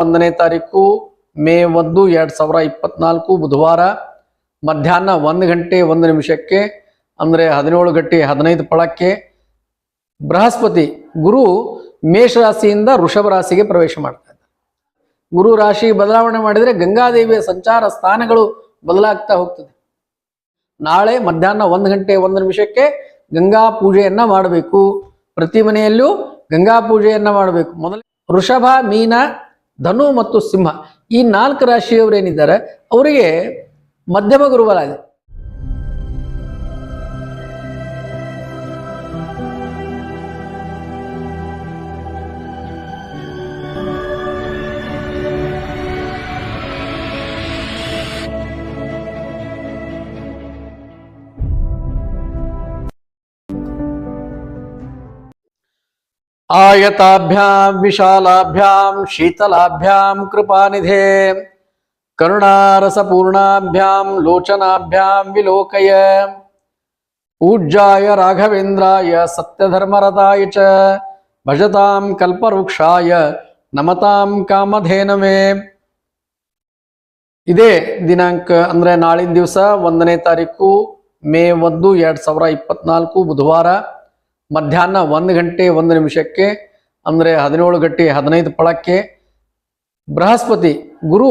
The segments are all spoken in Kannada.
ಒಂದನೇ ತಾರೀಕು ಮೇ ಒಂದು, ಎರಡ್ ಸಾವಿರ ಇಪ್ಪತ್ನಾಲ್ಕು ಬುಧವಾರ ಮಧ್ಯಾಹ್ನ ಒಂದು ಗಂಟೆ ಒಂದು ನಿಮಿಷಕ್ಕೆ, ಅಂದ್ರೆ ಹದಿನೇಳು ಗಂಟೆ ಹದಿನೈದು ಪಳಕ್ಕೆ ಬೃಹಸ್ಪತಿ ಗುರು ಮೇಷರಾಶಿಯಿಂದ ವೃಷಭ ರಾಶಿಗೆ ಪ್ರವೇಶ ಮಾಡ್ತಾ ಇದ್ದಾರೆ. ಗುರು ರಾಶಿ ಬದಲಾವಣೆ ಮಾಡಿದರೆ ಗಂಗಾದೇವಿಯ ಸಂಚಾರ ಸ್ಥಾನಗಳು ಬದಲಾಗ್ತಾ ಹೋಗ್ತದೆ. ನಾಳೆ ಮಧ್ಯಾಹ್ನ ಒಂದು ಗಂಟೆ ಒಂದು ನಿಮಿಷಕ್ಕೆ ಗಂಗಾ ಪೂಜೆಯನ್ನ ಮಾಡಬೇಕು. ಪ್ರತಿ ಮನೆಯಲ್ಲೂ ಗಂಗಾ ಪೂಜೆಯನ್ನ ಮಾಡಬೇಕು. ಮೊದಲ ವೃಷಭ, ಮೀನ ಧನು ಮತ್ತು ಸಿಂಹ ಈ ನಾಲ್ಕು ರಾಶಿಯವರೇನಿದ್ದಾರೆ ಅವರಿಗೆ ಮಧ್ಯಮ ಗುರುಬಲ ಆಯತಾಭ್ಯಾಂ ವಿಶಾಲಾಭ್ಯಾಂ ಶೀತಲಾಭ್ಯಾಂ ಕೃಪಾನಿಧೆ ಕರುಣಾರಸಪೂರ್ಣಾಭ್ಯಾಂ ಲೋಚನಾಭ್ಯಾಂ ವಿಲೋಕಯ ಪೂಜ್ಯಾಯ ರಾಘವೇಂದ್ರಾಯ ಸತ್ಯಧರ್ಮರತಾಯ ಚ ಭಜತಾಂ ಕಲ್ಪವೃಕ್ಷಾಯ ನಮತಾಂ ಕಾಮಧೇನವೇ ಇದೇ ದಿನಾಂಕ ಅಂದ್ರೆ ನಾಳಿನ ದಿವಸ ಒಂದನೇ ತಾರೀಕು ಮೇ ಒಂದು, ಎರಡ್ ಸಾವಿರ ಇಪ್ಪತ್ನಾಲ್ಕು, ಬುಧವಾರ. ಮಧ್ಯಾಹ್ನ ಒಂದು ಗಂಟೆ ಒಂದು ನಿಮಿಷಕ್ಕೆ, ಅಂದರೆ ಹದಿನೇಳು ಗಂಟೆ ಹದಿನೈದು ಫಳಕ್ಕೆ ಬೃಹಸ್ಪತಿ ಗುರು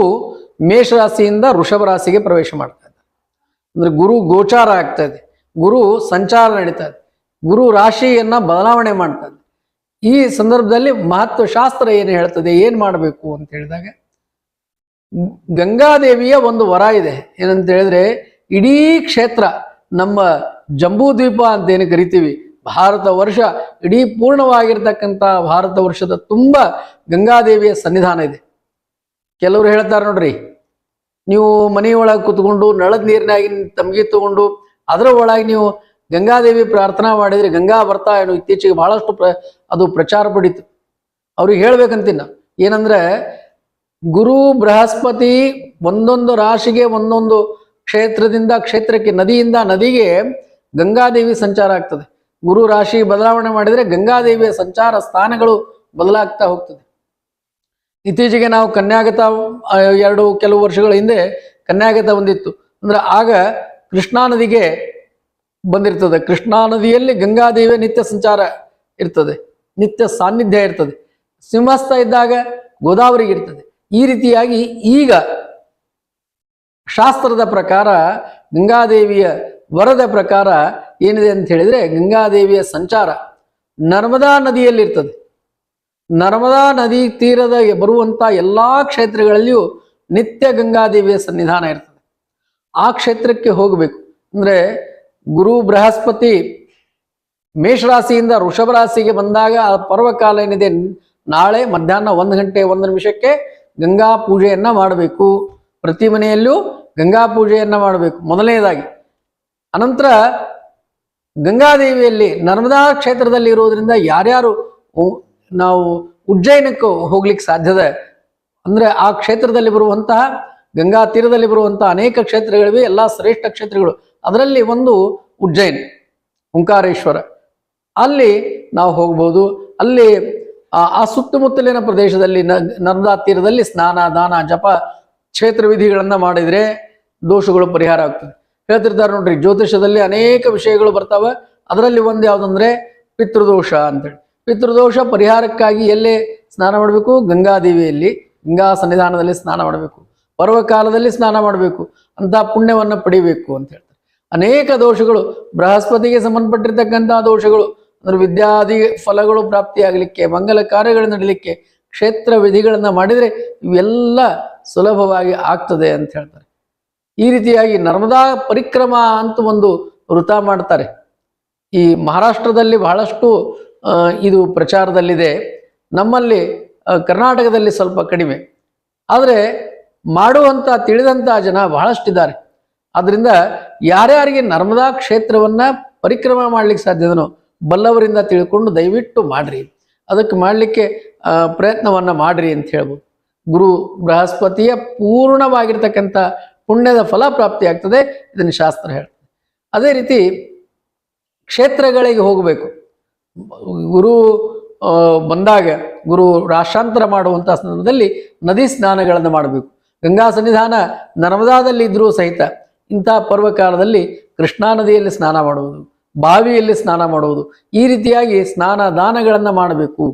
ಮೇಷರಾಶಿಯಿಂದ ವೃಷಭ ರಾಶಿಗೆ ಪ್ರವೇಶ ಮಾಡ್ತಾ ಇದೆ ಅಂದರೆ ಗುರು ಗೋಚಾರ ಆಗ್ತಾ ಇದೆ. ಗುರು ಸಂಚಾರ ನಡೀತಾ ಇದೆ. ಗುರು ರಾಶಿಯನ್ನು ಬದಲಾವಣೆ ಮಾಡ್ತಾ ಇದೆ. ಈ ಸಂದರ್ಭದಲ್ಲಿ ಮಹತ್ವ ಶಾಸ್ತ್ರ ಏನು ಹೇಳ್ತದೆ, ಏನು ಮಾಡಬೇಕು ಅಂತ ಹೇಳಿದಾಗ, ಗಂಗಾದೇವಿಯ ಒಂದು ವರ ಇದೆ. ಏನಂತ ಹೇಳಿದ್ರೆ, ಇಡೀ ಕ್ಷೇತ್ರ ನಮ್ಮ ಜಂಬೂ ದ್ವೀಪ ಅಂತ ಏನು ಕರಿತೀವಿ ಭಾರತ ವರ್ಷ ಇಡೀ ಪೂರ್ಣವಾಗಿರ್ತಕ್ಕಂಥ ಭಾರತ ವರ್ಷದ ತುಂಬ ಗಂಗಾದೇವಿಯ ಸನ್ನಿಧಾನ ಇದೆ. ಕೆಲವರು ಹೇಳ್ತಾರೆ ನೋಡ್ರಿ, ನೀವು ಮನೆಯೊಳಗೆ ಕುತ್ಕೊಂಡು ನಳದ ನೀರಿನಾಗಿ ತಮಗೆ ತಗೊಂಡು ಅದರ ಒಳಗೆ ನೀವು ಗಂಗಾದೇವಿ ಪ್ರಾರ್ಥನಾ ಮಾಡಿದ್ರೆ ಗಂಗಾ ಬರ್ತಾ ಏನು ಇತ್ತೀಚೆಗೆ ಬಹಳಷ್ಟು ಪ್ರ, ಅದು ಪ್ರಚಾರ ಪಡೀತು. ಅವ್ರಿಗೆ ಹೇಳ್ಬೇಕಂತೀನಿ ನಾವು ಏನಂದ್ರೆ ಗುರು ಬೃಹಸ್ಪತಿ ಒಂದೊಂದು ರಾಶಿಗೆ ಒಂದೊಂದು ಕ್ಷೇತ್ರದಿಂದ ಕ್ಷೇತ್ರಕ್ಕೆ ನದಿಯಿಂದ ನದಿಗೆ ಗಂಗಾದೇವಿ ಸಂಚಾರ ಆಗ್ತದೆ. ಗುರು ರಾಶಿ ಬದಲಾವಣೆ ಮಾಡಿದರೆ ಗಂಗಾದೇವಿಯ ಸಂಚಾರ ಸ್ಥಾನಗಳು ಬದಲಾಗ್ತಾ ಹೋಗ್ತದೆ. ಇತ್ತೀಚೆಗೆ ನಾವು ಕನ್ಯಾಗತ ಎರಡು ಕೆಲವು ವರ್ಷಗಳ ಹಿಂದೆ ಕನ್ಯಾಗತ ಬಂದಿತ್ತು. ಅಂದ್ರೆ ಆಗ ಕೃಷ್ಣಾ ನದಿಗೆ ಬಂದಿರ್ತದೆ. ಕೃಷ್ಣಾ ನದಿಯಲ್ಲಿ ಗಂಗಾದೇವಿಯ ನಿತ್ಯ ಸಂಚಾರ ಇರ್ತದೆ. ನಿತ್ಯ ಸಾನ್ನಿಧ್ಯ ಇರ್ತದೆ. ಸಿಂಹಸ್ಥ ಇದ್ದಾಗ ಗೋದಾವರಿಗೆ ಇರ್ತದೆ. ಈ ರೀತಿಯಾಗಿ ಈಗ ಶಾಸ್ತ್ರದ ಪ್ರಕಾರ ಗಂಗಾದೇವಿಯ ವರದ ಪ್ರಕಾರ ಏನಿದೆ ಅಂತ ಹೇಳಿದ್ರೆ ಗಂಗಾದೇವಿಯ ಸಂಚಾರ ನರ್ಮದಾ ನದಿಯಲ್ಲಿರ್ತದೆ. ನರ್ಮದಾ ನದಿ ತೀರದ ಬರುವಂತ ಎಲ್ಲಾ ಕ್ಷೇತ್ರಗಳಲ್ಲಿಯೂ ನಿತ್ಯ ಗಂಗಾದೇವಿಯ ಸನ್ನಿಧಾನ ಇರ್ತದೆ. ಆ ಕ್ಷೇತ್ರಕ್ಕೆ ಹೋಗಬೇಕು. ಅಂದ್ರೆ ಗುರು ಬೃಹಸ್ಪತಿ ಮೇಷರಾಶಿಯಿಂದ ಋಷಭ ರಾಶಿಗೆ ಬಂದಾಗ ಆ ಪರ್ವಕಾಲ ಏನಿದೆ, ನಾಳೆ ಮಧ್ಯಾಹ್ನ ಒಂದು ಗಂಟೆ ಒಂದು ನಿಮಿಷಕ್ಕೆ ಗಂಗಾ ಪೂಜೆಯನ್ನು ಮಾಡಬೇಕು. ಪ್ರತಿ ಮನೆಯಲ್ಲೂ ಗಂಗಾ ಪೂಜೆಯನ್ನು ಮಾಡಬೇಕು. ಮೊದಲನೇದಾಗಿ. ಅನಂತರ ಗಂಗಾದೇವಿಯಲ್ಲಿ ನರ್ಮದಾ ಕ್ಷೇತ್ರದಲ್ಲಿ ಇರೋದ್ರಿಂದ ಯಾರ್ಯಾರು ನಾವು ಉಜ್ಜಯನಕ್ಕೆ ಹೋಗ್ಲಿಕ್ಕೆ ಸಾಧ್ಯದ ಅಂದ್ರೆ ಆ ಕ್ಷೇತ್ರದಲ್ಲಿ ಬರುವಂತಹ ಗಂಗಾ ತೀರದಲ್ಲಿ ಬರುವಂತಹ ಅನೇಕ ಕ್ಷೇತ್ರಗಳಿವೆ, ಎಲ್ಲ ಶ್ರೇಷ್ಠ ಕ್ಷೇತ್ರಗಳು. ಅದರಲ್ಲಿ ಒಂದು ಉಜ್ಜಯಿನಿ, ಓಂಕಾರೇಶ್ವರ. ಅಲ್ಲಿ ನಾವು ಹೋಗ್ಬೋದು. ಅಲ್ಲಿ, ಆ ಸುತ್ತಮುತ್ತಲಿನ ಪ್ರದೇಶದಲ್ಲಿ ನರ್ಮದಾ ತೀರದಲ್ಲಿ ಸ್ನಾನ, ದಾನ, ಜಪ, ಕ್ಷೇತ್ರ ವಿಧಿಗಳನ್ನು ಮಾಡಿದ್ರೆ ದೋಷಗಳು ಪರಿಹಾರ ಆಗ್ತದೆ. ಹೇಳ್ತಿರ್ತಾರೆ ನೋಡ್ರಿ ಜ್ಯೋತಿಷದಲ್ಲಿ ಅನೇಕ ವಿಷಯಗಳು ಬರ್ತಾವೆ. ಅದರಲ್ಲಿ ಒಂದು ಯಾವುದಂದ್ರೆ ಪಿತೃದೋಷ ಅಂತೇಳಿ. ಪಿತೃದೋಷ ಪರಿಹಾರಕ್ಕಾಗಿ ಎಲ್ಲೇ ಸ್ನಾನ ಮಾಡಬೇಕು? ಗಂಗಾದೇವಿಯಲ್ಲಿ, ಗಂಗಾ ಸನ್ನಿಧಾನದಲ್ಲಿ ಸ್ನಾನ ಮಾಡಬೇಕು. ಪರ್ವಕಾಲದಲ್ಲಿ ಸ್ನಾನ ಮಾಡಬೇಕು. ಅಂತ ಪುಣ್ಯವನ್ನು ಪಡಿಬೇಕು ಅಂತ ಹೇಳ್ತಾರೆ. ಅನೇಕ ದೋಷಗಳು, ಬೃಹಸ್ಪತಿಗೆ ಸಂಬಂಧಪಟ್ಟಿರ್ತಕ್ಕಂಥ ದೋಷಗಳು, ಅಂದ್ರೆ ವಿದ್ಯಾದಿ ಫಲಗಳು ಪ್ರಾಪ್ತಿಯಾಗಲಿಕ್ಕೆ, ಮಂಗಲ ಕಾರ್ಯಗಳು ನಡೀಲಿಕ್ಕೆ, ಕ್ಷೇತ್ರ ವಿಧಿಗಳನ್ನು ಮಾಡಿದರೆ ಇವೆಲ್ಲ ಸುಲಭವಾಗಿ ಆಗ್ತದೆ ಅಂತ ಹೇಳ್ತಾರೆ. ಈ ರೀತಿಯಾಗಿ ನರ್ಮದಾ ಪರಿಕ್ರಮ ಅಂತ ಒಂದು ವೃತ ಮಾಡ್ತಾರೆ. ಈ ಮಹಾರಾಷ್ಟ್ರದಲ್ಲಿ ಬಹಳಷ್ಟು ಇದು ಪ್ರಚಾರದಲ್ಲಿದೆ. ನಮ್ಮಲ್ಲಿ ಕರ್ನಾಟಕದಲ್ಲಿ ಸ್ವಲ್ಪ ಕಡಿಮೆ. ಆದರೆ ಮಾಡುವಂತ, ತಿಳಿದಂತ ಜನ ಬಹಳಷ್ಟಿದ್ದಾರೆ. ಆದ್ರಿಂದ ಯಾರ್ಯಾರಿಗೆ ನರ್ಮದಾ ಕ್ಷೇತ್ರವನ್ನ ಪರಿಕ್ರಮ ಮಾಡ್ಲಿಕ್ಕೆ ಸಾಧ್ಯದನೋ ಬಲ್ಲವರಿಂದ ತಿಳ್ಕೊಂಡು ದಯವಿಟ್ಟು ಮಾಡ್ರಿ. ಅದಕ್ಕೆ ಮಾಡಲಿಕ್ಕೆ ಪ್ರಯತ್ನವನ್ನ ಮಾಡ್ರಿ ಅಂತ ಹೇಳ್ಬೋದು. ಗುರು ಬೃಹಸ್ಪತಿಯ ಪೂರ್ಣವಾಗಿರ್ತಕ್ಕಂಥ ಪುಣ್ಯದ ಫಲ ಪ್ರಾಪ್ತಿ ಆಗ್ತದೆ, ಇದನ್ನು ಶಾಸ್ತ್ರ ಹೇಳ್ತದೆ. ಅದೇ ರೀತಿ ಕ್ಷೇತ್ರಗಳಿಗೆ ಹೋಗಬೇಕು. ಗುರು ಬಂದಾಗ ಗುರು ರಾಷ್ಟ್ರಾಂತರ ಮಾಡುವಂಥ ಸಂದರ್ಭದಲ್ಲಿ ನದಿ ಸ್ನಾನಗಳನ್ನು ಮಾಡಬೇಕು. ಗಂಗಾ ಸನ್ನಿಧಾನ ನರ್ಮದಾದಲ್ಲಿ ಇದ್ರೂ ಸಹಿತ ಇಂಥ ಪರ್ವಕಾಲದಲ್ಲಿ ಕೃಷ್ಣಾ ನದಿಯಲ್ಲಿ ಸ್ನಾನ ಮಾಡುವುದು, ಬಾವಿಯಲ್ಲಿ ಸ್ನಾನ ಮಾಡುವುದು, ಈ ರೀತಿಯಾಗಿ ಸ್ನಾನ ದಾನಗಳನ್ನು ಮಾಡಬೇಕು.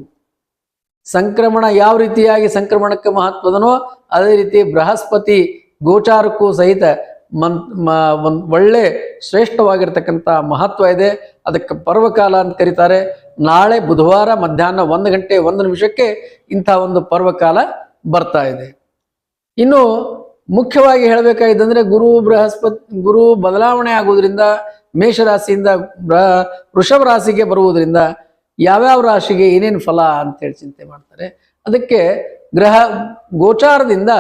ಸಂಕ್ರಮಣ ಯಾವ ರೀತಿಯಾಗಿ ಸಂಕ್ರಮಣಕ್ಕೆ ಮಹತ್ವದನೋ, ಅದೇ ರೀತಿ ಬೃಹಸ್ಪತಿ ಗೋಚಾರಕ್ಕೂ ಸಹಿತ ಮನ್ ಒಂದು ಒಳ್ಳೆ ಶ್ರೇಷ್ಠವಾಗಿರ್ತಕ್ಕಂಥ ಮಹತ್ವ ಇದೆ. ಅದಕ್ಕೆ ಪರ್ವಕಾಲ ಅಂತ ಕರೀತಾರೆ. ನಾಳೆ ಬುಧವಾರ ಮಧ್ಯಾಹ್ನ ಒಂದು ಗಂಟೆ ಒಂದು ನಿಮಿಷಕ್ಕೆ ಇಂಥ ಒಂದು ಪರ್ವಕಾಲ ಬರ್ತಾ ಇದೆ. ಇನ್ನು ಮುಖ್ಯವಾಗಿ ಹೇಳಬೇಕಾಗಿದ್ದಂದ್ರೆ ಗುರು ಬೃಹಸ್ಪತಿ, ಗುರು ಬದಲಾವಣೆ ಆಗುವುದರಿಂದ, ಮೇಷರಾಶಿಯಿಂದ ಬೃಹ, ವೃಷಭ ರಾಶಿಗೆ ಬರುವುದರಿಂದ ಯಾವ್ಯಾವ ರಾಶಿಗೆ ಏನೇನು ಫಲ ಅಂತೇಳಿ ಚಿಂತೆ ಮಾಡ್ತಾರೆ. ಅದಕ್ಕೆ ಗ್ರಹ, ಗೋಚಾರದಿಂದ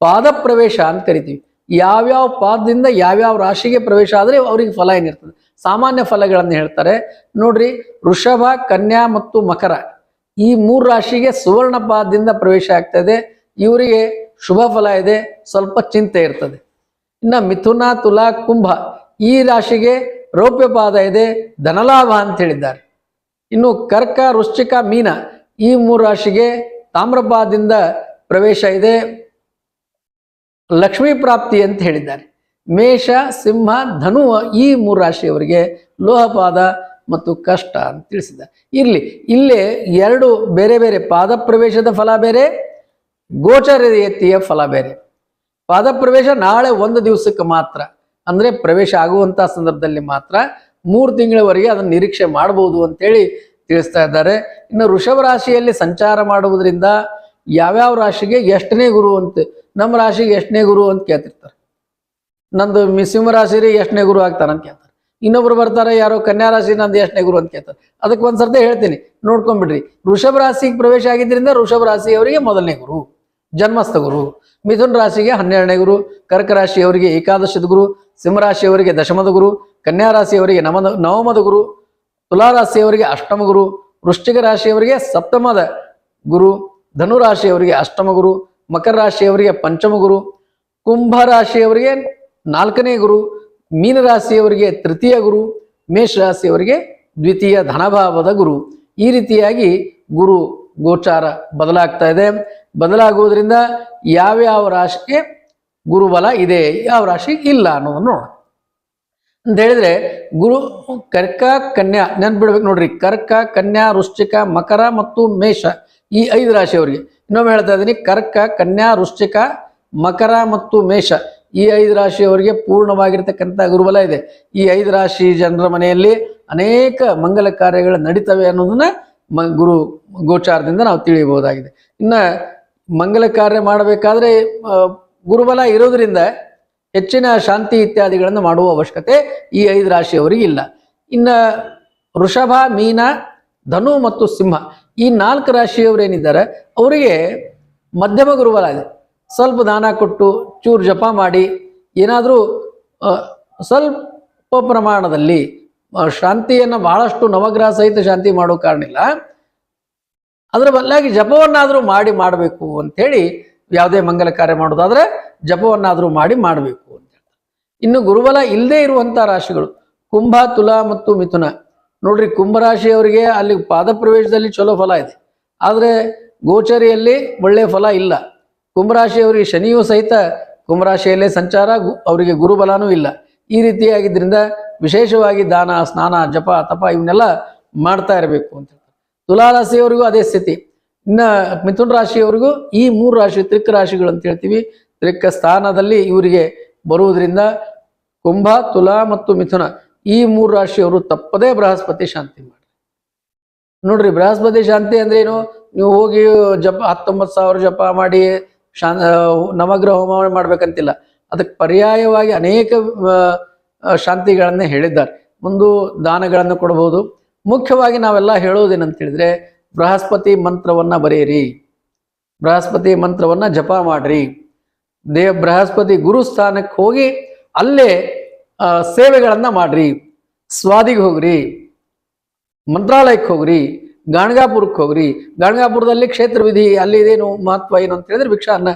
ಪಾದ ಪ್ರವೇಶ ಅಂತ ಕರಿತೀವಿ. ಯಾವ್ಯಾವ ಪಾದದಿಂದ ಯಾವ್ಯಾವ ರಾಶಿಗೆ ಪ್ರವೇಶ ಆದರೆ ಅವರಿಗೆ ಫಲ ಏನಿರ್ತದೆ? ಸಾಮಾನ್ಯ ಫಲಗಳನ್ನು ಹೇಳ್ತಾರೆ. ನೋಡ್ರಿ, ವೃಷಭ, ಕನ್ಯಾ ಮತ್ತು ಮಕರ ಈ ಮೂರು ರಾಶಿಗೆ ಸುವರ್ಣ ಪಾದದಿಂದ ಪ್ರವೇಶ ಆಗ್ತದೆ ಇವರಿಗೆ ಶುಭ ಫಲ ಇದೆ, ಸ್ವಲ್ಪ ಚಿಂತೆ ಇರ್ತದೆ. ಇನ್ನು ಮಿಥುನ, ತುಲಾ, ಕುಂಭ ಈ ರಾಶಿಗೆ ರೌಪ್ಯ ಪಾದ ಇದೆ, ಧನಲಾಭ ಅಂತ ಹೇಳಿದ್ದಾರೆ. ಇನ್ನು ಕರ್ಕ, ವೃಶ್ಚಿಕ, ಮೀನ ಈ ಮೂರು ರಾಶಿಗೆ ತಾಮ್ರಪಾದದಿಂದ ಪ್ರವೇಶ ಇದೆ. ಲಕ್ಷ್ಮೀ ಪ್ರಾಪ್ತಿ ಅಂತ ಹೇಳಿದ್ದಾರೆ. ಮೇಷ, ಸಿಂಹ ಧನು ಈ ಮೂರು ರಾಶಿಯವರಿಗೆ ಲೋಹಪಾದ ಮತ್ತು ಕಷ್ಟ ಅಂತ ತಿಳಿಸಿದ್ದಾರೆ ಇರಲಿ, ಇಲ್ಲೇ ಎರಡು ಬೇರೆ ಬೇರೆ ಪಾದ ಪ್ರವೇಶದ ಫಲ ಬೇರೆ ಎತ್ತಿಯ ಫಲ ಬೇರೆ. ಪಾದ ಪ್ರವೇಶ ನಾಳೆ ಒಂದು ದಿವಸಕ್ಕೆ ಮಾತ್ರ, ಅಂದ್ರೆ ಪ್ರವೇಶ ಆಗುವಂತ ಸಂದರ್ಭದಲ್ಲಿ ಮಾತ್ರ ಮೂರು ತಿಂಗಳವರೆಗೆ ಅದನ್ನು ನಿರೀಕ್ಷೆ ಮಾಡಬಹುದು ಅಂತೇಳಿ ತಿಳಿಸ್ತಾ ಇದ್ದಾರೆ. ಇನ್ನು ವೃಷಭ ರಾಶಿಯಲ್ಲಿ ಸಂಚಾರ ಮಾಡುವುದರಿಂದ ಯಾವ್ಯಾವ ರಾಶಿಗೆ ಎಷ್ಟನೇ ಗುರು ಅಂತ ನಮ್ಮ ರಾಶಿಗೆ ಎಷ್ಟನೇ ಗುರು ಅಂತ ಕೇಳ್ತಿರ್ತಾರೆ. ನಂದು ಸಿಂಹ ರಾಶಿ ಎಷ್ಟನೇ ಗುರು ಆಗ್ತಾರೆ ಅಂತ ಕೇಳ್ತಾರೆ. ಇನ್ನೊಬ್ರು ಬರ್ತಾರೆ, ಯಾರೋ ಕನ್ಯಾ ರಾಶಿ, ನಂದು ಎಷ್ಟನೇ ಗುರು ಅಂತ ಕೇಳ್ತಾರೆ. ಅದಕ್ಕೆ ಒಂದ್ಸರ್ತಿ ಹೇಳ್ತೀನಿ, ನೋಡ್ಕೊಂಡ್ಬಿಡ್ರಿ. ವೃಷಭ ರಾಶಿಗೆ ಪ್ರವೇಶ ಆಗಿದ್ದರಿಂದ ವೃಷಭ ರಾಶಿಯವರಿಗೆ ಮೊದಲನೇ ಗುರು, ಜನ್ಮಸ್ಥ ಗುರು. ಮಿಥುನ್ ರಾಶಿಗೆ ಹನ್ನೆರಡನೇ ಗುರು, ಕರ್ಕ ರಾಶಿಯವರಿಗೆ ಏಕಾದಶದ ಗುರು ಸಿಂಹರಾಶಿಯವರಿಗೆ ದಶಮದ ಗುರು, ಕನ್ಯಾ ರಾಶಿಯವರಿಗೆ ನಮದ ನವಮದ ಗುರು, ತುಲಾ ರಾಶಿಯವರಿಗೆ ಅಷ್ಟಮ ಗುರು, ವೃಶ್ಚಿಕ ರಾಶಿಯವರಿಗೆ ಸಪ್ತಮದ ಗುರು ಧನುರಾಶಿಯವರಿಗೆ ಅಷ್ಟಮ ಗುರು ಮಕರ ರಾಶಿಯವರಿಗೆ ಪಂಚಮ ಗುರು, ಕುಂಭ ರಾಶಿಯವರಿಗೆ ನಾಲ್ಕನೇ ಗುರು, ಮೀನ ರಾಶಿಯವರಿಗೆ ತೃತೀಯ ಗುರು, ಮೇಷ ರಾಶಿಯವರಿಗೆ ದ್ವಿತೀಯ ಧನಭಾವದ ಗುರು. ಈ ರೀತಿಯಾಗಿ ಗುರು ಗೋಚಾರ ಬದಲಾಗ್ತಾ ಇದೆ. ಬದಲಾಗುವುದರಿಂದ ಯಾವ್ಯಾವ ರಾಶಿಗೆ ಗುರುಬಲ ಇದೆ, ಯಾವ ರಾಶಿ ಇಲ್ಲ ಅನ್ನೋದನ್ನು ನೋಡೋಣ. ಅಂತ ಹೇಳಿದ್ರೆ ಗುರು ಕರ್ಕ, ಕನ್ಯಾ ನೆನ್ಪಿಡ್ಬೇಕು ನೋಡ್ರಿ. ಕರ್ಕ, ಕನ್ಯಾ, ವೃಶ್ಚಿಕ, ಮಕರ ಮತ್ತು ಮೇಷ ಈ ಐದು ರಾಶಿಯವರಿಗೆ. ಇನ್ನೊಮ್ಮೆ ಹೇಳ್ತಾ ಇದ್ದೀನಿ, ಕರ್ಕ, ಕನ್ಯಾ, ವೃಶ್ಚಿಕ, ಮಕರ ಮತ್ತು ಮೇಷ. ಈ ಐದು ರಾಶಿಯವರಿಗೆ ಪೂರ್ಣವಾಗಿರ್ತಕ್ಕಂಥ ಗುರುಬಲ ಇದೆ. ಈ ಐದು ರಾಶಿ ಜನರ ಮನೆಯಲ್ಲಿ ಅನೇಕ ಮಂಗಲ ಕಾರ್ಯಗಳು ನಡೀತವೆ ಅನ್ನೋದನ್ನ ಮ, ಗುರು ಗೋಚಾರದಿಂದ ನಾವು ತಿಳಿಯಬಹುದಾಗಿದೆ. ಇನ್ನ ಮಂಗಲ ಕಾರ್ಯ ಮಾಡಬೇಕಾದ್ರೆ ಗುರುಬಲ ಇರೋದ್ರಿಂದ ಹೆಚ್ಚಿನ ಶಾಂತಿ ಇತ್ಯಾದಿಗಳನ್ನು ಮಾಡುವ ಅವಶ್ಯಕತೆ ಈ ಐದು ರಾಶಿಯವರಿಗೆ ಇಲ್ಲ. ಇನ್ನ ವೃಷಭ, ಮೀನ ಧನು ಮತ್ತು ಸಿಂಹ ಈ ನಾಲ್ಕು ರಾಶಿಯವರೇನಿದ್ದಾರೆ, ಅವರಿಗೆ ಮಧ್ಯಮ ಗುರುಬಲ ಇದೆ. ಸ್ವಲ್ಪ ದಾನ ಕೊಟ್ಟು ಚೂರು ಜಪ ಮಾಡಿ, ಏನಾದರೂ ಸ್ವಲ್ಪ ಪ್ರಮಾಣದಲ್ಲಿ ಶಾಂತಿಯನ್ನು ಬಹಳಷ್ಟು ನವಗ್ರಹ ಸಹಿತ ಶಾಂತಿ ಮಾಡೋ ಕಾರಣ ಇಲ್ಲ. ಅದರ ಬದಲಾಗಿ ಜಪವನ್ನಾದರೂ ಮಾಡಿ ಮಾಡಬೇಕು ಅಂಥೇಳಿ ಯಾವುದೇ ಮಂಗಲ ಕಾರ್ಯ ಮಾಡೋದಾದ್ರೆ ಜಪವನ್ನಾದರೂ ಮಾಡಿ ಮಾಡಬೇಕು ಅಂತ ಇನ್ನು ಗುರುಬಲ ಇಲ್ಲದೆ ಇರುವಂಥ ರಾಶಿಗಳು ಕುಂಭ, ತುಲಾ ಮತ್ತು ಮಿಥುನ ನೋಡ್ರಿ ಕುಂಭರಾಶಿಯವರಿಗೆ ಅಲ್ಲಿ ಪಾದ ಪ್ರವೇಶದಲ್ಲಿ ಚಲೋ ಫಲ ಇದೆ ಆದರೆ ಗೋಚರಿಯಲ್ಲಿ ಒಳ್ಳೆ ಫಲ ಇಲ್ಲ. ಕುಂಭರಾಶಿಯವರಿಗೆ ಶನಿಯೂ ಸಹಿತ ಕುಂಭರಾಶಿಯಲ್ಲೇ ಸಂಚಾರ ಅವರಿಗೆ ಗುರುಬಲನೂ ಇಲ್ಲ. ಈ ರೀತಿಯಾಗಿದ್ದರಿಂದ ವಿಶೇಷವಾಗಿ ದಾನ, ಸ್ನಾನ, ಜಪ, ತಪ ಇವನ್ನೆಲ್ಲ ಮಾಡ್ತಾ ಇರಬೇಕು ಅಂತ ತುಲಾ ರಾಶಿಯವರಿಗೂ ಅದೇ ಸ್ಥಿತಿ. ಇನ್ನ ಮಿಥುನ ರಾಶಿಯವರಿಗೂ ಈ ಮೂರು ರಾಶಿ ತ್ರಿಕ್ ರಾಶಿಗಳು ಅಂತ ಹೇಳ್ತೀವಿ. ತ್ರಿಕ್ಕ ಸ್ಥಾನದಲ್ಲಿ ಇವರಿಗೆ ಬರುವುದರಿಂದ ಕುಂಭ, ತುಲಾ ಮತ್ತು ಮಿಥುನ ಈ ಮೂರು ರಾಶಿಯವರು ತಪ್ಪದೇ ಬೃಹಸ್ಪತಿ ಶಾಂತಿ ಮಾಡಿ ನೋಡ್ರಿ ಬೃಹಸ್ಪತಿ ಶಾಂತಿ ಅಂದ್ರೆ ಏನು? ನೀವು ಹೋಗಿ ಜಪ ಹತ್ತೊಂಬತ್ತು ಸಾವಿರ ಜಪ ಮಾಡಿ ಆ, ನವಗ್ರಹ ಹೋಮ ಮಾಡ್ಬೇಕಂತಿಲ್ಲ. ಅದಕ್ಕೆ ಪರ್ಯಾಯವಾಗಿ ಅನೇಕ ಶಾಂತಿಗಳನ್ನೇ ಹೇಳಿದ್ದಾರೆ. ಒಂದು ದಾನಗಳನ್ನು ಕೊಡಬಹುದು ಮುಖ್ಯವಾಗಿ ನಾವೆಲ್ಲ ಹೇಳೋದೇನಂತ ಹೇಳಿದ್ರೆ ಬೃಹಸ್ಪತಿ ಮಂತ್ರವನ್ನ ಬರೆಯಿರಿ. ಬೃಹಸ್ಪತಿ ಮಂತ್ರವನ್ನ ಜಪ ಮಾಡ್ರಿ. ದೇವ ಬೃಹಸ್ಪತಿ ಗುರು ಸ್ಥಾನಕ್ಕೆ ಹೋಗಿ ಅಲ್ಲೇ ಸೇವೆಗಳನ್ನ ಮಾಡ್ರಿ. ಸ್ವಾದಿಗೆ ಹೋಗ್ರಿ. ಮಂತ್ರಾಲಯಕ್ಕೆ ಹೋಗ್ರಿ. ಗಾಣಗಾಪುರಕ್ಕೆ ಹೋಗ್ರಿ. ಗಾಣಗಾಪುರದಲ್ಲಿ ಕ್ಷೇತ್ರ ವಿಧಿ ಅಲ್ಲಿ ಇದೇನು ಮಹತ್ವ ಏನು ಅಂತ ಹೇಳಿದ್ರೆ ಭಿಕ್ಷಾನ್ನ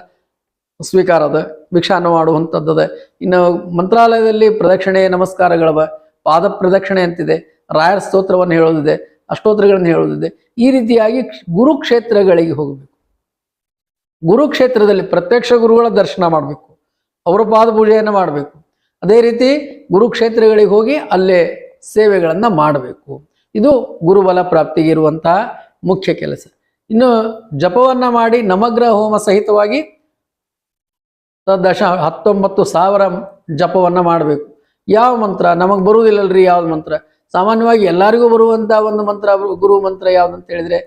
ಸ್ವೀಕಾರ ಅದ. ಭಿಕ್ಷಾನ್ನ ಮಾಡುವಂಥದ್ದದ ಇನ್ನು ಮಂತ್ರಾಲಯದಲ್ಲಿ ಪ್ರದಕ್ಷಿಣೆ, ನಮಸ್ಕಾರಗಳವ. ಪಾದ ಪ್ರದಕ್ಷಿಣೆ ಅಂತಿದೆ. ರಾಯರ ಸ್ತೋತ್ರವನ್ನು ಹೇಳೋದಿದೆ. ಅಷ್ಟೋತ್ರಗಳನ್ನು ಹೇಳೋದಿದೆ. ಈ ರೀತಿಯಾಗಿ ಗುರುಕ್ಷೇತ್ರಗಳಿಗೆ ಹೋಗಬೇಕು. ಗುರುಕ್ಷೇತ್ರದಲ್ಲಿ ಪ್ರತ್ಯಕ್ಷ ಗುರುಗಳ ದರ್ಶನ ಮಾಡಬೇಕು. ಅವರ ಪಾದ ಪೂಜೆಯನ್ನು ಮಾಡಬೇಕು. ಅದೇ ರೀತಿ ಗುರುಕ್ಷೇತ್ರಗಳಿಗೆ ಹೋಗಿ ಅಲ್ಲೇ ಸೇವೆಗಳನ್ನು ಮಾಡಬೇಕು. ಇದು ಗುರುಬಲ ಪ್ರಾಪ್ತಿಗೆ ಇರುವಂತಹ ಮುಖ್ಯ ಕೆಲಸ. ಇನ್ನು ಜಪವನ್ನ ಮಾಡಿ ನವಗ್ರಹ ಹೋಮ ಸಹಿತವಾಗಿ ದಶ ಹತ್ತೊಂಬತ್ತು ಸಾವಿರ ಜಪವನ್ನ ಮಾಡಬೇಕು. ಯಾವ ಮಂತ್ರ? ನಮಗೆ ಬರುವುದಿಲ್ಲಲ್ರಿ ಯಾವ ಮಂತ್ರ? ಸಾಮಾನ್ಯವಾಗಿ ಎಲ್ಲರಿಗೂ ಬರುವಂತಹ ಒಂದು ಮಂತ್ರ, ಗುರು ಮಂತ್ರ ಯಾವ್ದು ಅಂತ ಹೇಳಿದ್ರೆ,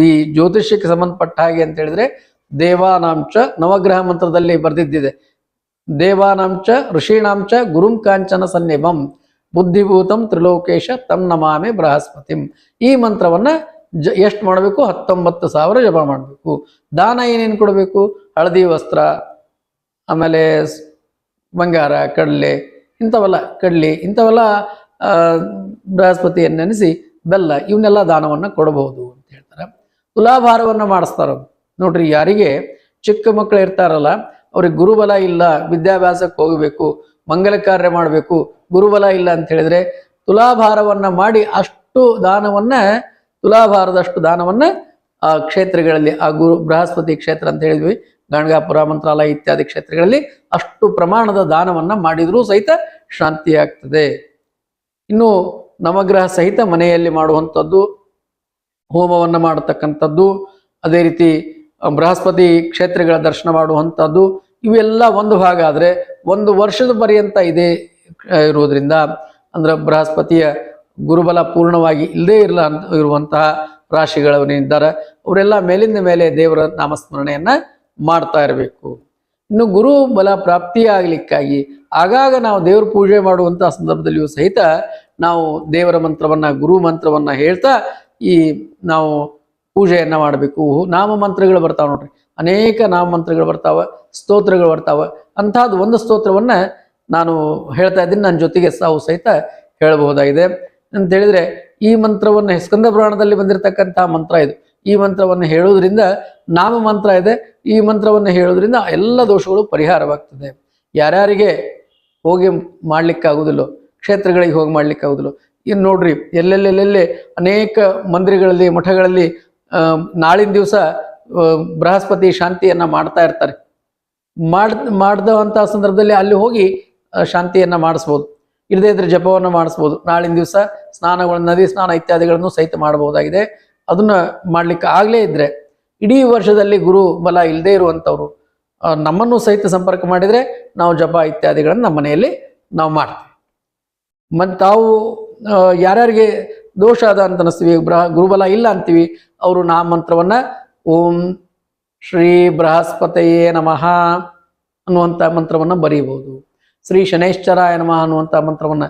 ಈ ಜ್ಯೋತಿಷ್ಯಕ್ಕೆ ಸಂಬಂಧಪಟ್ಟ ಹಾಗೆ ಅಂತ ಹೇಳಿದ್ರೆ ದೇವಾನಾಂಚ ನವಗ್ರಹ ಮಂತ್ರದಲ್ಲಿ ಬರೆದಿದ್ದಿದೆ. ದೇವಾನಾಂಚ ಋಷೀಣಾಂಚ ಗುರುಂ ಕಾಂಚನ ಸನ್ನಿಭಂ, ಬುದ್ಧಿಭೂತಂ ತ್ರಿಲೋಕೇಶ, ತಂ ನಮಾಮಿ ಬೃಹಸ್ಪತಿಂ. ಈ ಮಂತ್ರವನ್ನ ಜ ಎಷ್ಟು ಮಾಡಬೇಕು? ಹತ್ತೊಂಬತ್ತು ಸಾವಿರ ಜಪ ಮಾಡಬೇಕು. ದಾನ ಏನೇನು ಕೊಡಬೇಕು? ಹಳದಿ ವಸ್ತ್ರ, ಆಮೇಲೆ ಬಂಗಾರ, ಕಡಲೆ, ಇಂಥವೆಲ್ಲ ಕಡಲೆ, ಇಂಥವೆಲ್ಲ ಬೃಹಸ್ಪತಿಯನ್ನೆನಿಸಿ ಬೃಹಸ್ಪತಿಯನ್ನು ನೆನೆಸಿ ಬೆಲ್ಲ, ಇವನ್ನೆಲ್ಲ ದಾನವನ್ನು ಕೊಡಬಹುದು ಅಂತ ಹೇಳ್ತಾರೆ. ತುಲಾಭಾರವನ್ನು ಮಾಡಿಸ್ತಾರ ನೋಡ್ರಿ, ಯಾರಿಗೆ ಚಿಕ್ಕ ಮಕ್ಕಳು ಇರ್ತಾರಲ್ಲ ಅವ್ರಿಗೆ ಗುರುಬಲ ಇಲ್ಲ, ವಿದ್ಯಾಭ್ಯಾಸಕ್ಕೆ ಹೋಗಬೇಕು ಮಂಗಲ ಕಾರ್ಯ ಮಾಡಬೇಕು, ಗುರುಬಲ ಇಲ್ಲ ಅಂತ ಹೇಳಿದ್ರೆ ತುಲಾಭಾರವನ್ನ ಮಾಡಿ ಅಷ್ಟು ದಾನವನ್ನ, ತುಲಾಭಾರದಷ್ಟು ದಾನವನ್ನ ಆ ಕ್ಷೇತ್ರಗಳಲ್ಲಿ, ಆ ಗುರು, ಬೃಹಸ್ಪತಿ ಕ್ಷೇತ್ರ ಅಂತ ಹೇಳಿದ್ವಿ, ಗಣಗಾಪುರ ಮಂತ್ರಾಲಯ ಇತ್ಯಾದಿ ಕ್ಷೇತ್ರಗಳಲ್ಲಿ ಅಷ್ಟು ಪ್ರಮಾಣದ ದಾನವನ್ನ ಮಾಡಿದ್ರೂ ಸಹಿತ ಶಾಂತಿ ಆಗ್ತದೆ. ಇನ್ನು ನವಗ್ರಹ ಸಹಿತ ಮನೆಯಲ್ಲಿ ಮಾಡುವಂಥದ್ದು, ಹೋಮವನ್ನು ಮಾಡತಕ್ಕಂಥದ್ದು, ಅದೇ ರೀತಿ ಬೃಹಸ್ಪತಿ ಕ್ಷೇತ್ರಗಳ ದರ್ಶನ ಮಾಡುವಂಥದ್ದು ಇವೆಲ್ಲ ಒಂದು ಭಾಗ ಆದರೆ ಒಂದು ವರ್ಷದ ಪರ್ಯಂತ ಇದೆ ಇರುವುದರಿಂದ ಅಂದ್ರೆ ಬೃಹಸ್ಪತಿಯ ಗುರುಬಲ ಪೂರ್ಣವಾಗಿ ಇಲ್ಲದೇ ಇರಲ ಇರುವಂತಹ ರಾಶಿಗಳವನಿದ್ದಾರೆ ಅವರೆಲ್ಲ ಮೇಲಿಂದ ಮೇಲೆ ದೇವರ ನಾಮಸ್ಮರಣೆಯನ್ನು ಮಾಡ್ತಾ ಇರಬೇಕು. ಇನ್ನು ಗುರು ಬಲ ಪ್ರಾಪ್ತಿಯಾಗಲಿಕ್ಕಾಗಿ ಆಗಾಗ ನಾವು ದೇವರ ಪೂಜೆ ಮಾಡುವಂತಹ ಸಂದರ್ಭದಲ್ಲಿಯೂ ಸಹಿತ ನಾವು ದೇವರ ಮಂತ್ರವನ್ನ, ಗುರು ಮಂತ್ರವನ್ನ ಹೇಳ್ತಾ ಈ ನಾವು ಪೂಜೆಯನ್ನು ಮಾಡಬೇಕು. ನಾಮ ಮಂತ್ರಗಳು ಬರ್ತಾವೆ ನೋಡ್ರಿ. ಅನೇಕ ನಾಮಮಂತ್ರಗಳು ಬರ್ತಾವೆ, ಸ್ತೋತ್ರಗಳು ಬರ್ತಾವ. ಅಂತಹದ್ದು ಒಂದು ಸ್ತೋತ್ರವನ್ನ ನಾನು ಹೇಳ್ತಾ ಇದ್ದೀನಿ ನನ್ನ ಜೊತೆಗೆ ಸಾವು ಸಹಿತ ಹೇಳಬಹುದಾಗಿದೆ. ಅಂತ ಹೇಳಿದ್ರೆ ಈ ಮಂತ್ರವನ್ನು ಸ್ಕಂದ ಪುರಾಣದಲ್ಲಿ ಬಂದಿರತಕ್ಕಂತಹ ಮಂತ್ರ ಇದು. ಈ ಮಂತ್ರವನ್ನು ಹೇಳುವುದರಿಂದ ನಾಮ ಮಂತ್ರ ಇದೆ, ಈ ಮಂತ್ರವನ್ನು ಹೇಳುವುದರಿಂದ ಎಲ್ಲ ದೋಷಗಳು ಪರಿಹಾರವಾಗ್ತದೆ. ಯಾರ್ಯಾರಿಗೆ ಹೋಗಿ ಮಾಡ್ಲಿಕ್ಕಾಗುವುದಿಲ್ಲ ಕ್ಷೇತ್ರಗಳಿಗೆ ಹೋಗಿ ಮಾಡ್ಲಿಕ್ಕಾಗುದಿಲ್ಲೋ ಇನ್ನು ನೋಡ್ರಿ, ಎಲ್ಲೆಲ್ಲೆಲ್ಲೆಲ್ಲಿ ಅನೇಕ ಮಂದಿರಗಳಲ್ಲಿ, ಮಠಗಳಲ್ಲಿ ನಾಳಿನ ದಿವಸ ಬೃಹಸ್ಪತಿ ಶಾಂತಿಯನ್ನ ಮಾಡ್ತಾ ಇರ್ತಾರೆ. ಮಾಡ್ ಮಾಡ್ದಂಥ ಸಂದರ್ಭದಲ್ಲಿ ಅಲ್ಲಿ ಹೋಗಿ ಶಾಂತಿಯನ್ನು ಮಾಡಿಸ್ಬೋದು. ಇಲ್ಲದೇ ಇದ್ರೆ ಜಪವನ್ನು ಮಾಡಿಸ್ಬೋದು. ನಾಳಿನ ದಿವಸ ಸ್ನಾನಗಳು, ನದಿ ಸ್ನಾನ ಇತ್ಯಾದಿಗಳನ್ನು ಸಹಿತ ಮಾಡಬಹುದಾಗಿದೆ. ಅದನ್ನ ಮಾಡ್ಲಿಕ್ಕೆ ಆಗಲೇ ಇದ್ರೆ ಇಡೀ ವರ್ಷದಲ್ಲಿ ಗುರು ಬಲ ಇಲ್ಲದೆ ನಮ್ಮನ್ನು ಸಹಿತ ಸಂಪರ್ಕ ಮಾಡಿದ್ರೆ ನಾವು ಜಪ ಇತ್ಯಾದಿಗಳನ್ನು ನಮ್ಮ ಮನೆಯಲ್ಲಿ ನಾವು ಮಾಡ್ತೀವಿ. ಮತ್ತು ತಾವು ಯಾರ್ಯಾರಿಗೆ ದೋಷ ಅದ ಅಂತ ಅನಿಸ್ತೀವಿ ಬ್ರಹ ಗುರುಬಲ ಇಲ್ಲ ಅಂತೀವಿ, ಅವರು ನಾ ಮಂತ್ರವನ್ನ ಓಂ ಶ್ರೀ ಬೃಹಸ್ಪತಯೇ ನಮಃ ಅನ್ನುವಂಥ ಮಂತ್ರವನ್ನ ಬರೀಬಹುದು ಶ್ರೀ ಶನೈಶ್ಚರಾಯ ನಮಃ ಅನ್ನುವಂಥ ಮಂತ್ರವನ್ನ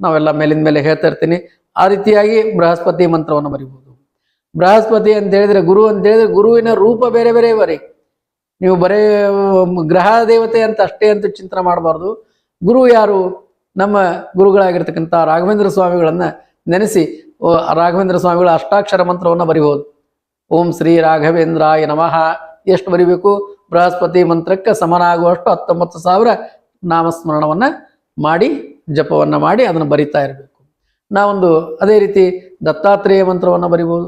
ನಾವೆಲ್ಲ ಮೇಲಿಂದ ಮೇಲೆ ಹೇಳ್ತಾ ಇರ್ತೀನಿ. ಆ ರೀತಿಯಾಗಿ ಬೃಹಸ್ಪತಿ ಮಂತ್ರವನ್ನು ಬರೀಬಹುದು. ಬೃಹಸ್ಪತಿ ಅಂತ ಹೇಳಿದ್ರೆ ಗುರು ಅಂತ ಹೇಳಿದ್ರೆ ಗುರುವಿನ ರೂಪ ಬೇರೆ ಬೇರೆ ಬರೀ. ನೀವು ಬರೇ ಗ್ರಹ ದೇವತೆ ಅಂತ ಅಷ್ಟೇ ಅಂತ ಚಿಂತನೆ ಮಾಡಬಾರ್ದು. ಗುರು ಯಾರು? ನಮ್ಮ ಗುರುಗಳಾಗಿರ್ತಕ್ಕಂಥ ರಾಘವೇಂದ್ರ ಸ್ವಾಮಿಗಳನ್ನ ನೆನೆಸಿ ರಾಘವೇಂದ್ರ ಸ್ವಾಮಿಗಳ ಅಷ್ಟಾಕ್ಷರ ಮಂತ್ರವನ್ನು ಬರಿಬಹುದು. ಓಂ ಶ್ರೀ ರಾಘವೇಂದ್ರಾಯ ನಮಃ. ಎಷ್ಟು ಬರಿಬೇಕು? ಬೃಹಸ್ಪತಿ ಮಂತ್ರಕ್ಕೆ ಸಮನಾಗುವಷ್ಟು ಹತ್ತೊಂಬತ್ತು ಸಾವಿರ ನಾಮಸ್ಮರಣವನ್ನು ಮಾಡಿ, ಜಪವನ್ನು ಮಾಡಿ ಅದನ್ನು ಬರಿತಾ ಇರಬೇಕು. ನಾವೊಂದು ಅದೇ ರೀತಿ ದತ್ತಾತ್ರೇಯ ಮಂತ್ರವನ್ನು ಬರಿಬೋದು.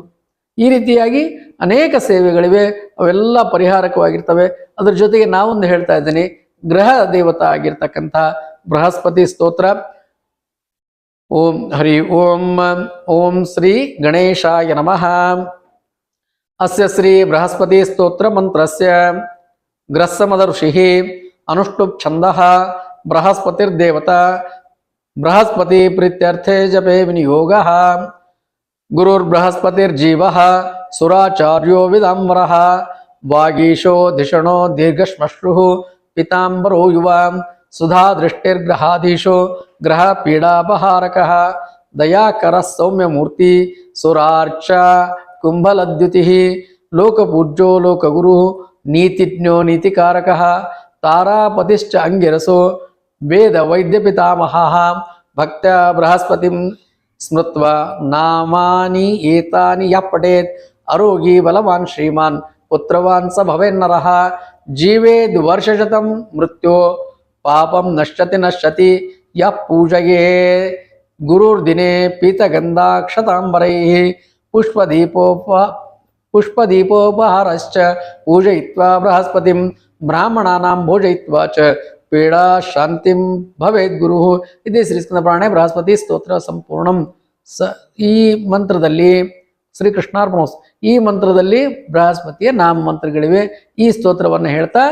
ಈ ರೀತಿಯಾಗಿ ಅನೇಕ ಸೇವೆಗಳಿವೆ. ಅವೆಲ್ಲ ಪರಿಹಾರಕವಾಗಿರ್ತವೆ. ಅದರ ಜೊತೆಗೆ ನಾವೊಂದು ಹೇಳ್ತಾ ಇದ್ದೀನಿ ಗ್ರಹ ದೇವತಾ ಆಗಿರ್ತಕ್ಕಂಥ ಬೃಹಸ್ಪತಿ ಸ್ತೋತ್ರ. ಓಂ ಹರಿ ಓಂ ಓಂ ಶ್ರೀ ಗಣೇಶಾಯ ನಮಃ. अस्य श्री बृहस्पति स्तोत्र मंत्रस्य ग्रस्समदर्षिः अनुष्टुप छंद बृहस्पतिर्देवता बृहस्पति प्रीत्यर्थे जपे विनियोग गुरुर्बृहस्पतिर्जीव सुराचार्यो विदर वागीशो धिषणो दीर्घश्मश्रुः पिताम्बरो युवा सुधा दृष्टिर्ग्रहाधीशो ग्रहपीडापहारकः दयाकर सौम्यमूर्ति सुरार्चा కుంభలద్యుతి లోకపూజ్యో లోకగురు నీతిజ్ఞో నీతికారక తారాపతిశ్చ అంగిరసో వేద వైద్య పితామహ భక్త బృహస్పతి స్మృత్వ నామాని ఏతాని యపటేత్ అరోగి బలవాన్ శ్రీమాన్ పుత్రవాన్ స భవేన్నర జీవేద్ వర్షశతం మృత్యో పాపం నశ్యతి నశ్యతి య పూజయే గురుర్దినే పీతగంధాక్షతాంబరై ಪುಷ್ಪದೀಪೋಪ ಪುಷ್ಪದೀಪೋಪಹಾರಶ್ಚ ಪೂಜಯಿತ್ವಾ ಬೃಹಸ್ಪತಿಂ ಬ್ರಾಹ್ಮಣಾನಾಂ ಭೋಜಯಿತ್ವ ಚ ಪೀಡಾ ಶಾಂತಿಂ ಭವೇದ್ ಗುರು ಇದೇ ಶ್ರೀಸ್ಕಂದ ಪ್ರಾಣೆ ಬೃಹಸ್ಪತಿ ಸ್ತೋತ್ರ ಸಂಪೂರ್ಣಂ ಸ ಈ ಮಂತ್ರದಲ್ಲಿ ಶ್ರೀ ಕೃಷ್ಣಾರ್ಪಣ ಈ ಮಂತ್ರದಲ್ಲಿ ಬೃಹಸ್ಪತಿಯ ನಾಮ ಮಂತ್ರಗಳಿವೆ ಈ ಸ್ತೋತ್ರವನ್ನು ಹೇಳ್ತಾ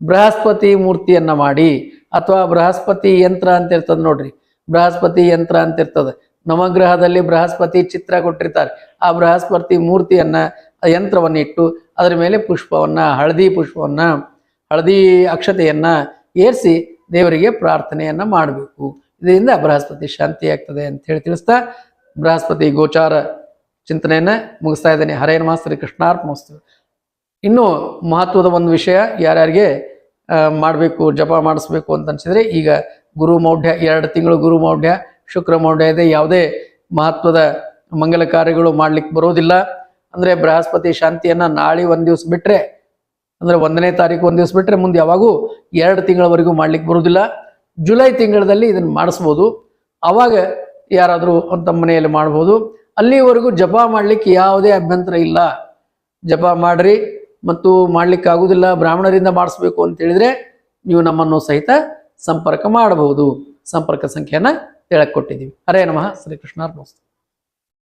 ಬೃಹಸ್ಪತಿ ಮೂರ್ತಿಯನ್ನ ಮಾಡಿ. ಅಥವಾ ಬೃಹಸ್ಪತಿ ಯಂತ್ರ ಅಂತ ಇರ್ತದೆ ನೋಡ್ರಿ. ಬೃಹಸ್ಪತಿ ಯಂತ್ರ ಅಂತ ಇರ್ತದೆ. ನವಗ್ರಹದಲ್ಲಿ ಬೃಹಸ್ಪತಿ ಚಿತ್ರ ಕೊಟ್ಟಿರ್ತಾರೆ. ಆ ಬೃಹಸ್ಪತಿ ಮೂರ್ತಿಯನ್ನ, ಆ ಯಂತ್ರವನ್ನ ಇಟ್ಟು ಅದರ ಮೇಲೆ ಪುಷ್ಪವನ್ನ, ಹಳದಿ ಪುಷ್ಪವನ್ನ, ಹಳದಿ ಅಕ್ಷತೆಯನ್ನ ಏರಿಸಿ ದೇವರಿಗೆ ಪ್ರಾರ್ಥನೆಯನ್ನ ಮಾಡಬೇಕು. ಇದರಿಂದ ಬೃಹಸ್ಪತಿ ಶಾಂತಿ ಆಗ್ತದೆ ಅಂತ ಹೇಳಿ ತಿಳಿಸ್ತಾ ಬೃಹಸ್ಪತಿ ಗೋಚಾರ ಚಿಂತನೆಯನ್ನ ಮುಗಿಸ್ತಾ ಇದ್ದೇನೆ. ಹರೇ ನಮಃ, ಶ್ರೀ ಕೃಷ್ಣಾರ್ಪಣಸ್ತು ಇನ್ನು ಮಹತ್ವದ ಒಂದು ವಿಷಯ ಯಾರ್ಯಾರಿಗೆ ಮಾಡಬೇಕು, ಜಪ ಮಾಡಿಸ್ಬೇಕು ಅಂತ ಅನ್ಸಿದ್ರೆ ಈಗ ಗುರು ಮೌಢ್ಯ, ಎರಡು ತಿಂಗಳು ಗುರು ಮೌಢ್ಯ ಶುಕ್ರ ಮೌಢ್ಯದೆ ಯಾವುದೇ ಮಹತ್ವದ ಮಂಗಲ ಕಾರ್ಯಗಳು ಮಾಡ್ಲಿಕ್ಕೆ ಬರೋದಿಲ್ಲ. ಅಂದರೆ ಬೃಹಸ್ಪತಿ ಶಾಂತಿಯನ್ನು ನಾಳೆ ಒಂದು ದಿವಸ ಬಿಟ್ಟರೆ ಅಂದರೆ ಒಂದನೇ ತಾರೀಕು ಒಂದು ದಿವಸ ಬಿಟ್ಟರೆ ಮುಂದೆ ಯಾವಾಗೂ ಎರಡು ತಿಂಗಳವರೆಗೂ ಮಾಡ್ಲಿಕ್ಕೆ ಬರೋದಿಲ್ಲ. ಜುಲೈ ತಿಂಗಳಲ್ಲಿ ಇದನ್ನು ಮಾಡಿಸ್ಬೋದು. ಆವಾಗ ಯಾರಾದರೂ ತಮ್ಮ ಮನೆಯಲ್ಲಿ ಮಾಡ್ಬೋದು. ಅಲ್ಲಿವರೆಗೂ ಜಪ ಮಾಡಲಿಕ್ಕೆ ಯಾವುದೇ ಅಭ್ಯಂತರ ಇಲ್ಲ. ಜಪ ಮಾಡ್ರಿ ಮತ್ತು ಮಾಡ್ಲಿಕ್ಕೆ ಆಗೋದಿಲ್ಲ, ಬ್ರಾಹ್ಮಣರಿಂದ ಮಾಡಿಸ್ಬೇಕು ಅಂತ ಹೇಳಿದ್ರೆ ನೀವು ನಮ್ಮನ್ನು ಸಹಿತ ಸಂಪರ್ಕ ಮಾಡಬಹುದು. ಸಂಪರ್ಕ ಸಂಖ್ಯೆಯನ್ನ ಹೇಳಕ್ ಕೊಟ್ಟಿದ್ದೀವಿ. ಹರೇ ನಮಃ. ಶ್ರೀ ಕೃಷ್ಣಾರ್ಪಣ